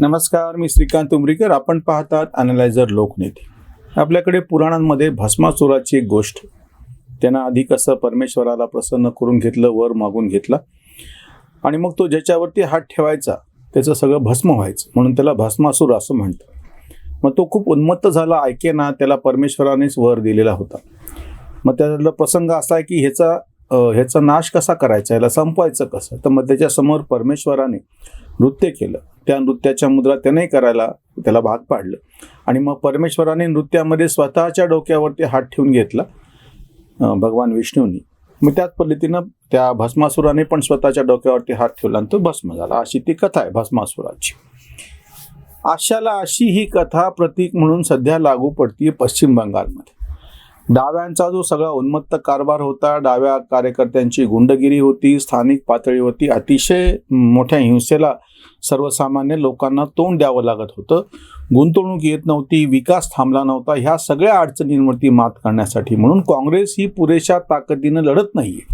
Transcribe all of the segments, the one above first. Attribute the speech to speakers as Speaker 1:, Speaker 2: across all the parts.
Speaker 1: नमस्कार मी श्रीकांत उमरीकर. आपण पाहतात अनालायझर लोकनेते. आपल्याकडे पुराणांमध्ये भस्मासुराची एक गोष्ट. त्यानं आधी कसं परमेश्वराला प्रसन्न करून घेतलं वर मागून घेतला आणि मग तो ज्याच्यावरती हात ठेवायचा त्याचं सगळं भस्म व्हायचं. म्हणून त्याला भस्मासूर असं म्हणतं मग तो खूप उन्मत्त झाला ऐके ना त्याला परमेश्वरानेच वर दिलेला होता. मग त्यातला प्रसंग असा आहे की ह्याचा ह्याचा नाश कसा करायचा? ह्याला संपवायचं कसं? तर मग त्याच्यासमोर परमेश्वराने नृत्य केलं. त्या नृत्याच्या मुद्रा त्याने करायला त्याला भाग पाडलं. आणि मग परमेश्वराने नृत्यामध्ये स्वतःच्या डोक्यावरती हात ठेवून घेतला भगवान विष्णूंनी. मग त्याच पद्धतीनं त्या भस्मासुराने पण स्वतःच्या डोक्यावरती हात ठेवला आणि तो भस्म झाला. अशी ती कथा आहे भस्मासुराची. आशाला अशी ही कथा प्रतीक म्हणून सध्या लागू पडती पश्चिम बंगालमध्ये. डाव्यांचा जो सगळा उन्मत्त कारभार होता डाव्या कार्यकर्त्यांची गुंडगिरी होती स्थानिक पातळीवरती अतिशय मोठ्या हिंसेला सर्वसामान्य लोकांना तोंड द्यावं लागत होतं. गुंतवणूक येत नव्हती विकास थांबला नव्हता ह्या सगळ्या अडचणींवरती मात करण्यासाठी. म्हणून काँग्रेस ही पुरेशा ताकदीनं लढत नाहीये.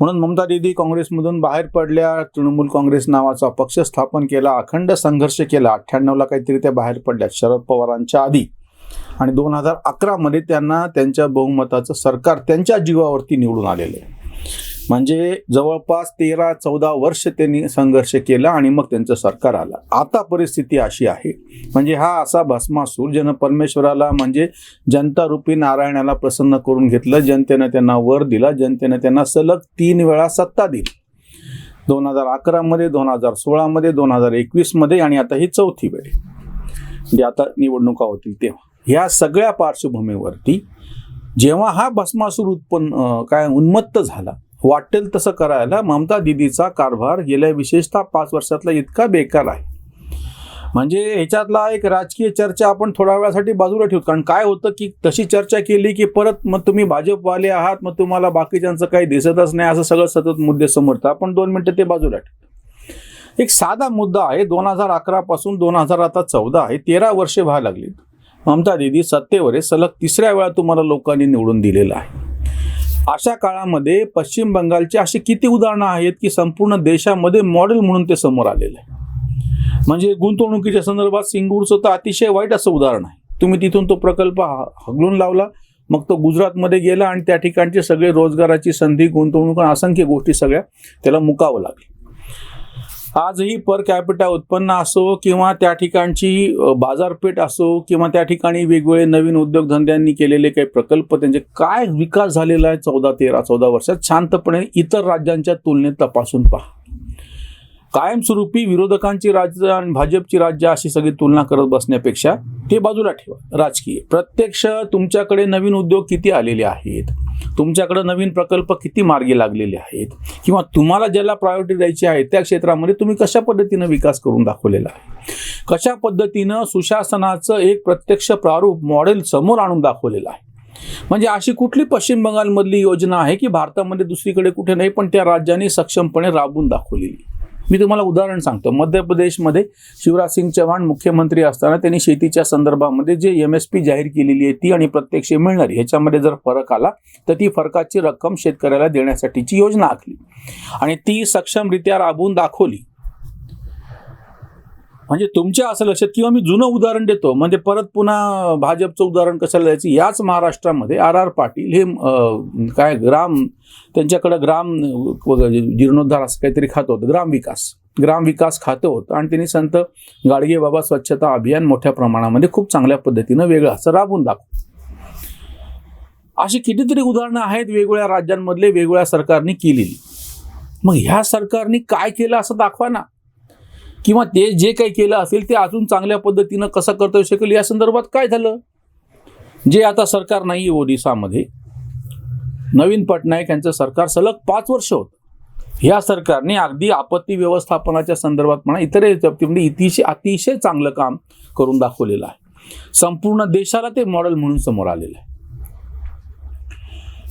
Speaker 1: म्हणून ममता दिदी काँग्रेसमधून बाहेर पडल्या तृणमूल काँग्रेस नावाचा पक्ष स्थापन केला अखंड संघर्ष केला अठ्ठ्याण्णवला काहीतरी त्या बाहेर पडल्या शरद पवारांच्या आधी. आणि दोन हजार अकरामध्ये त्यांना त्यांच्या बहुमताचं सरकार त्यांच्या जीवावरती निवडून आलेलं आहे. म्हणजे जवळपास तेरा चौदा वर्ष त्यांनी संघर्ष केला आणि मग त्यांचं सरकार आलं. आता परिस्थिती अशी आहे. म्हणजे हा असा भस्मासूर ज्यानं परमेश्वराला म्हणजे जनता रूपी नारायणाला प्रसन्न करून घेतलं जनतेनं त्यांना वर दिला जनतेनं त्यांना सलग तीन वेळा सत्ता दिली. दोन हजार अकरामध्ये दोन हजार सोळामध्ये दोन हजार एकवीसमध्ये आणि आता ही चौथी वेळ जे म्हणजे आता निवडणुका होतील तेव्हा. ह्या सगळ्या पार्श्वभूमीवरती जेव्हा हा भस्मासूर उत्पन्न काय उन्मत्त झाला वाटेल तसं करायला ममता दिदीचा कारभार गेल्या विशेषतः पाच वर्षातला इतका बेकार आहे. म्हणजे ह्याच्यातला एक राजकीय चर्चा आपण थोड्या वेळासाठी बाजूला ठेवू कारण काय होतं की तशी चर्चा केली की परत मग तुम्ही भाजपवाले आहात मग तुम्हाला बाकीच्यांचं काही दिसतच नाही असं सगळं सतत मुद्दे समोरतं आपण दोन मिनटं ते बाजूला ठेवतो एक साधा मुद्दा आहे दोन हजार अकरापासून दोन हजार आता चौदा आहे तेरा वर्षे व्हायला लागली ममता दिदी सत्तेवर आहे. सलग तिसऱ्या वेळा तुम्हाला लोकांनी निवडून दिलेलं आहे. अशा काळामध्ये पश्चिम बंगालची अशी किती उदाहरणं आहेत की संपूर्ण देशामध्ये मॉडेल म्हणून ते समोर आलेलं आहे म्हणजे गुंतवणुकीच्या संदर्भात सिंगूरचं तर अतिशय वाईट असं उदाहरण आहे. तुम्ही तिथून तो प्रकल्प ह- हगलून लावला मग तो गुजरातमध्ये गेला आणि त्या ठिकाणचे सगळे रोजगाराची संधी गुंतवणूक असंख्य गोष्टी सगळ्या त्याला मुकावं लागली. आजही पर कॅपिटा उत्पन्न असो किंवा त्या ठिकाणची बाजारपेठ असो किंवा त्या ठिकाणी वेगवेगळे नवीन उद्योगधंद्यांनी केलेले काही प्रकल्प त्यांचे काय विकास झालेला आहे चौदा तेरा चौदा वर्षात? शांतपणे इतर राज्यांच्या तुलनेत तपासून पहा. कायमस्वरूपी विरोधकांची राज्य आणि भाजपची राज्य अशी सगळी तुलना करत बसण्यापेक्षा ते बाजूला ठेवा. राजकीय. प्रत्यक्ष तुमच्याकडे नवीन उद्योग किती आलेले आहेत? तुमच्याकडे नवीन प्रकल्प किती मार्गी लागलेले आहेत? किंवा तुम्हाला ज्याला प्रायोरिटी द्यायची आहे त्या क्षेत्रामध्ये तुम्ही कशा पद्धतीनं विकास करून दाखवलेला आहे? कशा पद्धतीनं सुशासनाचं एक प्रत्यक्ष प्रारूप मॉडेल समोर आणून दाखवलेलं आहे? म्हणजे अशी कुठली पश्चिम बंगालमधली योजना आहे की भारतामध्ये दुसरीकडे कुठे नाही पण त्या राज्याने सक्षमपणे राबवून दाखवलेली मी तुम्हाला उदाहरण सांगतो. मध्य प्रदेशमध्ये शिवराज सिंग चव्हाण मुख्यमंत्री असताना त्यांनी शेतीच्या संदर्भामध्ये जे एम एस पी जाहीर केलेली आहे ती आणि प्रत्यक्ष मिळणारी ह्याच्यामध्ये जर फरक आला तर ती फरकाची रक्कम शेतकऱ्याला देण्यासाठीची योजना आखली. आणि ती सक्षमरित्या राबवून दाखवली. म्हणजे तुमच्या असं लक्षात किंवा मी जुनं उदाहरण देतो. म्हणजे परत पुन्हा भाजपचं उदाहरण कशाला द्यायचं? याच महाराष्ट्रामध्ये आर आर पाटील हे काय ग्राम त्यांच्याकडं ग्राम म्हणजे जीर्णोद्धार असं काहीतरी खातं होतं. ग्राम विकास. ग्राम विकास खातं होतं आणि त्यांनी संत गाडगे बाबा स्वच्छता अभियान मोठ्या प्रमाणामध्ये खूप चांगल्या पद्धतीनं वेगळं असं राबवून दाखव अशी कितीतरी उदाहरणं आहेत वेगवेगळ्या राज्यांमधले वेगवेगळ्या सरकारने केलेली. मग ह्या सरकारने काय केलं असं दाखवा ना. किंवा ते जे काही केलं असेल ते अजून चांगल्या पद्धतीनं कसं करता येऊ शकेल? या संदर्भात काय झालं? जे आता सरकार नाही आहे ओडिसामध्ये नवीन पटनायक यांचं सरकार सलग पाच वर्ष होतं. या सरकारने अगदी आपत्ती व्यवस्थापनाच्या संदर्भात म्हणा इतर बाबतीमध्ये इतिशय अतिशय चांगलं काम करून दाखवलेलं आहे. संपूर्ण देशाला ते मॉडेल म्हणून समोर आलेलं आहे.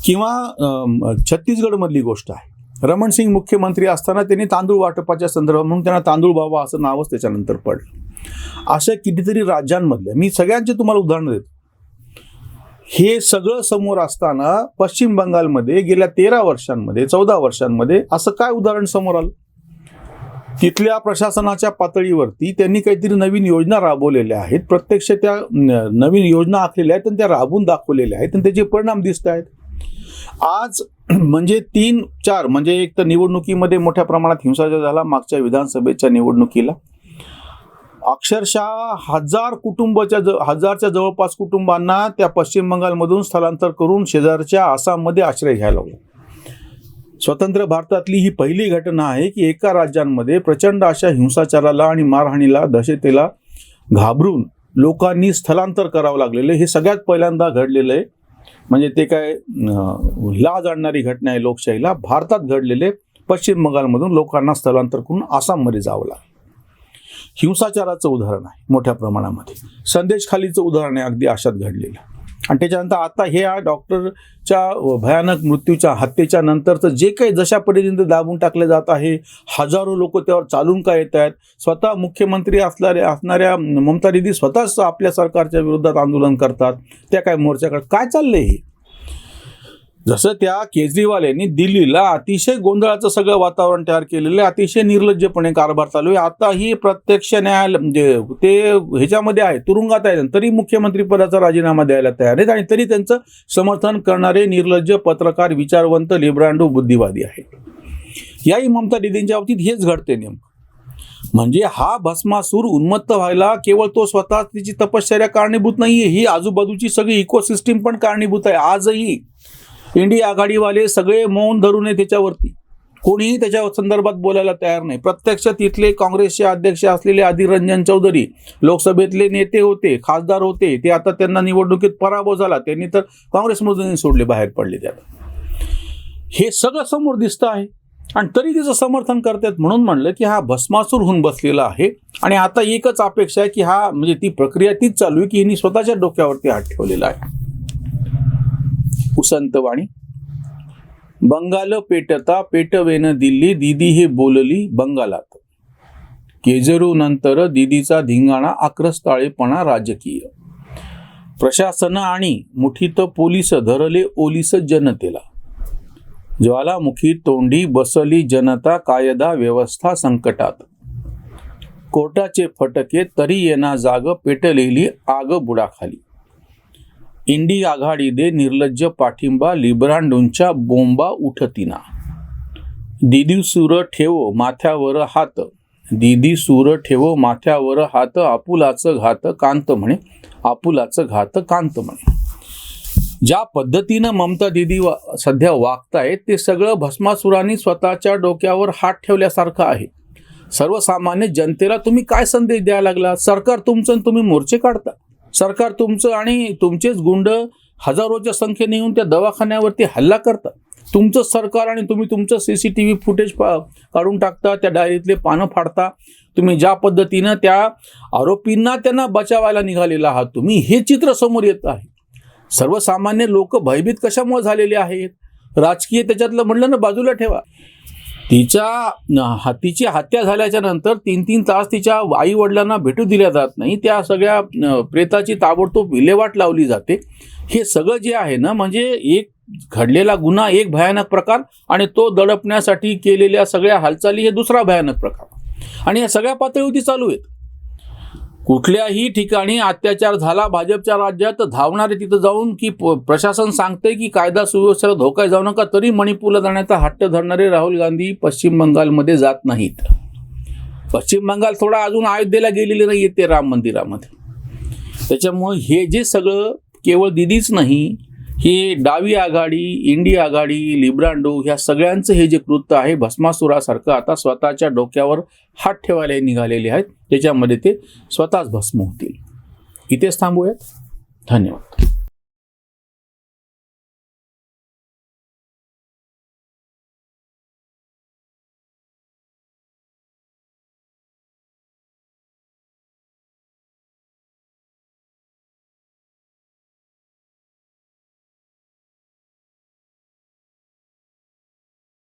Speaker 1: किंवा छत्तीसगडमधली गोष्ट आहे. रमण सिंग मुख्यमंत्री असताना त्यांनी तांदूळ वाटपाच्या संदर्भात म्हणून त्यांना तांदूळ बाबा असं नावच त्याच्यानंतर पडलं. अशा कितीतरी राज्यांमधल्या मी सगळ्यांचे तुम्हाला उदाहरणं देतो. हे सगळं समोर असताना पश्चिम बंगालमध्ये गेल्या तेरा वर्षांमध्ये चौदा वर्षांमध्ये असं काय उदाहरण समोर आलं? तिथल्या प्रशासनाच्या पातळीवरती त्यांनी काहीतरी नवीन योजना राबवलेल्या आहेत. प्रत्यक्ष त्या नवीन योजना आखलेल्या आहेत आणि त्या राबवून दाखवलेल्या आहेत आणि त्याचे परिणाम दिसत आहेत. आज म्हणजे तीन चार म्हणजे एक तर निवडणुकीमध्ये मोठ्या प्रमाणात हिंसाचार झाला मागच्या विधानसभेच्या निवडणुकीला. अक्षरशः हजार कुटुंबाच्या ज हजारच्या जवळपास कुटुंबांना त्या पश्चिम बंगालमधून स्थलांतर करून शेजारच्या आसाममध्ये आश्रय घ्यायला लागला स्वतंत्र भारतातली ही पहिली घटना आहे की एका राज्यांमध्ये प्रचंड अशा हिंसाचाराला आणि मारहाणीला दहशतीला घाबरून लोकांनी स्थलांतर करावं लागलेलं हे सगळ्यात पहिल्यांदा घडलेलं आहे. म्हणजे ते काय लाज आणणारी घटना आहे लोकशाहीला. भारतात घडलेले पश्चिम बंगालमधून लोकांना स्थलांतर करून आसाममध्ये जावं लागलं. हिंसाचाराचं उदाहरण आहे मोठ्या प्रमाणामध्ये. संदेश खालीचं उदाहरण आहे अगदी अशात घडलेलं. आणि त्याच्यानंतर आता हे डॉक्टरच्या भयानक मृत्यूच्या हत्येच्या नंतरचं जे काही जशा पद्धतीने दाबून टाकलं जात आहे हजारो लोक त्यावर चालून का येत आहेत? स्वतः मुख्यमंत्री असणाऱ्या असणाऱ्या ममता दिदी स्वतःच आपल्या सरकारच्या विरोधात आंदोलन करतात. त्या काय मोर्चाकडे काय चाललंय हे? जसं त्या केजरीवाल यांनी दिल्लीला अतिशय गोंधळाचं सगळं वातावरण तयार केलेलं आहे अतिशय निर्लज्जपणे कारभार चालू आहे. आताही प्रत्यक्ष न्यायालय म्हणजे ते ह्याच्यामध्ये आहे तुरुंगात आहे तरी मुख्यमंत्री पदाचा राजीनामा द्यायला तयार आहेत आणि तरी त्यांचं समर्थन करणारे निर्लज्ज पत्रकार विचारवंत लिब्रांडो बुद्धिवादी आहेत. याही ममता दिदींच्या बाबतीत हेच घडते नेमकं. म्हणजे हा भस्मासूर उन्मत्त व्हायला केवळ तो स्वतः तिची तपश्चर्या कारणीभूत नाहीये ही आजूबाजूची सगळी इकोसिस्टीम पण कारणीभूत आहे. आजही इंडिया आघाडीवाले सगळे मौन धरून आहे त्याच्यावरती. कोणीही त्याच्या संदर्भात बोलायला तयार नाही. प्रत्यक्ष तिथले काँग्रेसचे अध्यक्ष असलेले अधीर रंजन चौधरी लोकसभेतले नेते होते खासदार होते ते आता त्यांना निवडणुकीत पराभव झाला. त्यांनी तर काँग्रेसमधून सोडले बाहेर पडले त्यात. हे सगळं समोर दिसतं आहे. आणि तरी तिचं समर्थन करतात म्हणून म्हणलं की हा भस्मासूर होऊन बसलेला आहे. आणि आता एकच अपेक्षा आहे की हा म्हणजे ती प्रक्रिया तीच चालू आहे की हिने स्वतःच्या डोक्यावरती हात ठेवलेला आहे. उसंतवाणी बंगाल पेटता पेटवेन दिल्ली दिदी हे बोलली बंगालात. केजरू नंतर दिदीचा धिंगाणा आक्रस्ताळेपणा राजकीय. प्रशासन आणि मुठीत पोलीस धरले ओलीस जनतेला. ज्वालामुखी तोंडी बसली जनता कायदा व्यवस्था संकटात. कोर्टाचे फटके तरी येना जाग पेटलेली आग बुडाखाली. इंडी आघाडी दे निर्लज्ज पाठिंबा लिब्रांडोंच्या बोंबा उठतीना. दिदी सूर ठेवो माथ्यावर हात. दिदी सूर ठेवो माथ्यावर हात आपुलाचं घात कांत म्हणे आपुलाचं घात कांत म्हणे. ज्या पद्धतीनं ममता दिदी वा सध्या वागतायत ते सगळं भस्मासुरांनी स्वतःच्या डोक्यावर हात ठेवल्यासारखं आहे. सर्वसामान्य जनतेला तुम्ही काय संदेश द्यायला लागला सरकार तुमचं आणि तुम्ही मोर्चे काढता. सरकार तुमचं आणि तुमचेच गुंड हजारोच्या संख्येने येऊन त्या दवाखान्यावरती हल्ला करतात. तुमचं सरकार आणि तुम्ही तुमचं C C T V footage पा काढून टाकता त्या डायरीतले पानं फाडता. तुम्ही ज्या पद्धतीनं त्या आरोपींना त्यांना बचावायला निघालेला आहात तुम्ही हे चित्र समोर येत आहे. सर्वसामान्य लोक भयभीत कशामुळे झालेले आहेत? राजकीय त्याच्यातलं म्हणलं ना बाजूला ठेवा. तिच्या न- तिची हत्या झाल्याच्यानंतर तीन तीन तास तिच्या आई वडिलांना भेटू दिल्या जात नाही. त्या सगळ्या प्रेताची ताबडतोब विल्हेवाट लावली जाते. हे सगळं जे आहे ना म्हणजे एक घडलेला गुन्हा एक भयानक प्रकार आणि तो दडपण्यासाठी केलेल्या सगळ्या हालचाली हे दुसरा भयानक प्रकार. आणि या सगळ्या पातळीवरती चालू आहेत. कुठल्याही ठिकाणी अत्याचार झाला भाजपच्या राज्यात तर धावणारे तिथं जाऊन की प- प्रशासन सांगते की कायदा सुव्यवस्थेला धोका जाऊ नका तरी मणिपूरला जाण्याचा हट्ट धरणारे राहुल गांधी पश्चिम बंगालमध्ये जात नाहीत. पश्चिम बंगाल थोडा अजून अयोध्येला गेलेले नाही ते राम मंदिरामध्ये. त्याच्यामुळे हे जे सगळं केवळ दिदीच नाही हे डावी आघाडी इंडी आघाडी लिब्रांडो ह्या सगळ्यांचं हे जे कृत्य आहे भस्मासुरासारखं आता स्वतःच्या डोक्यावर हात ठेवायला निघालेले आहेत. त्याच्यामध्ये ते स्वतःच भस्म होतील. इथेच थांबूयात. धन्यवाद.